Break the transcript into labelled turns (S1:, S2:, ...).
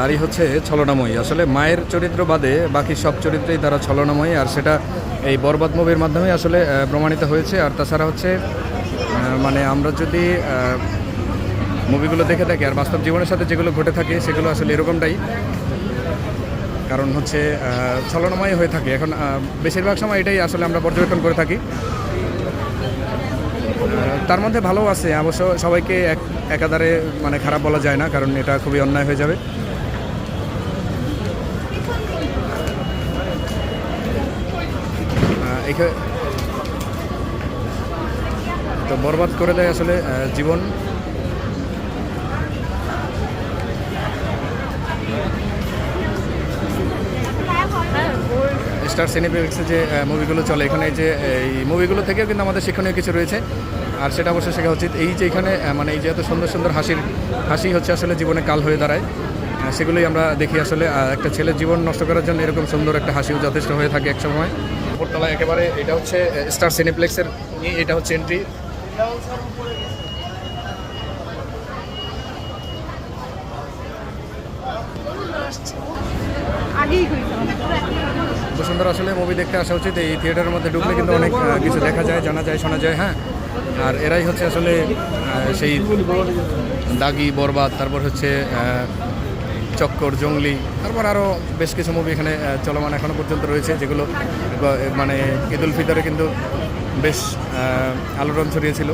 S1: নারী হচ্ছে ছলনাময়ী। আসলে মায়ের চরিত্র বাদে বাকি সব চরিত্রেই তারা ছলনাময়ী, আর সেটা এই বরবাদ মুভির মাধ্যমে আসলে প্রমাণিত হয়েছে। আর তাছাড়া হচ্ছে মানে আমরা যদি মুভিগুলো দেখে থাকি, আর বাস্তব জীবনের সাথে যেগুলো ঘটে থাকে, সেগুলো আসলে এরকমটাই। কারণ হচ্ছে ছলনাময় হয়ে থাকে। এখন বেশিরভাগ সময় এটাই আসলে আমরা পর্যবেক্ষণ করে থাকি। তার মধ্যে ভালো আছে। অবশ্য সবাইকে এক, একাধারে মানে খারাপ বলা যায় না, কারণ এটা খুবই অন্যায় হয়ে যাবে। আহ, এখা- তো বরবাদ করে দেয় আসলে জীবন। স্টার সিনেপ্লেক্সে যে মুভিগুলো চলে এখানে যে এই মুভিগুলো থেকেও কিন্তু আমাদের শিক্ষণীয় কিছু রয়েছে। আর সেটা অবশ্যই শেখা উচিত। এই যে এখানে মানে এই যে এত সুন্দর সুন্দর হাসির হাসি হচ্ছে আসলে জীবনে কাল হয়ে দাঁড়ায়। সেগুলোই আমরা দেখি আসলে একটা ছেলের জীবন নষ্ট করার জন্য এরকম সুন্দর একটা হাসিও যথেষ্ট হয়ে থাকে এক সময়। উপরতলা একেবারে এটা হচ্ছে স্টার সিনেপ্লেক্সের এটা হচ্ছে এন্ট্রি খুব সুন্দর আসলে মুভি দেখতে আসা উচিত। এই থিয়েটারের মধ্যে ঢুকলে কিন্তু অনেক কিছু দেখা যায়, জানা যায়, শোনা যায় হ্যাঁ? আর এরাই হচ্ছে আসলে সেই দাগি, বরবাদ, তারপর হচ্ছে চক্কর, জঙ্গলি, তারপর আরও বেশ কিছু মুভি এখানে চলমান এখনও পর্যন্ত রয়েছে, যেগুলো মানে ঈদ উল ফিতরে কিন্তু বেশ আলোড়ন ছড়িয়েছিল।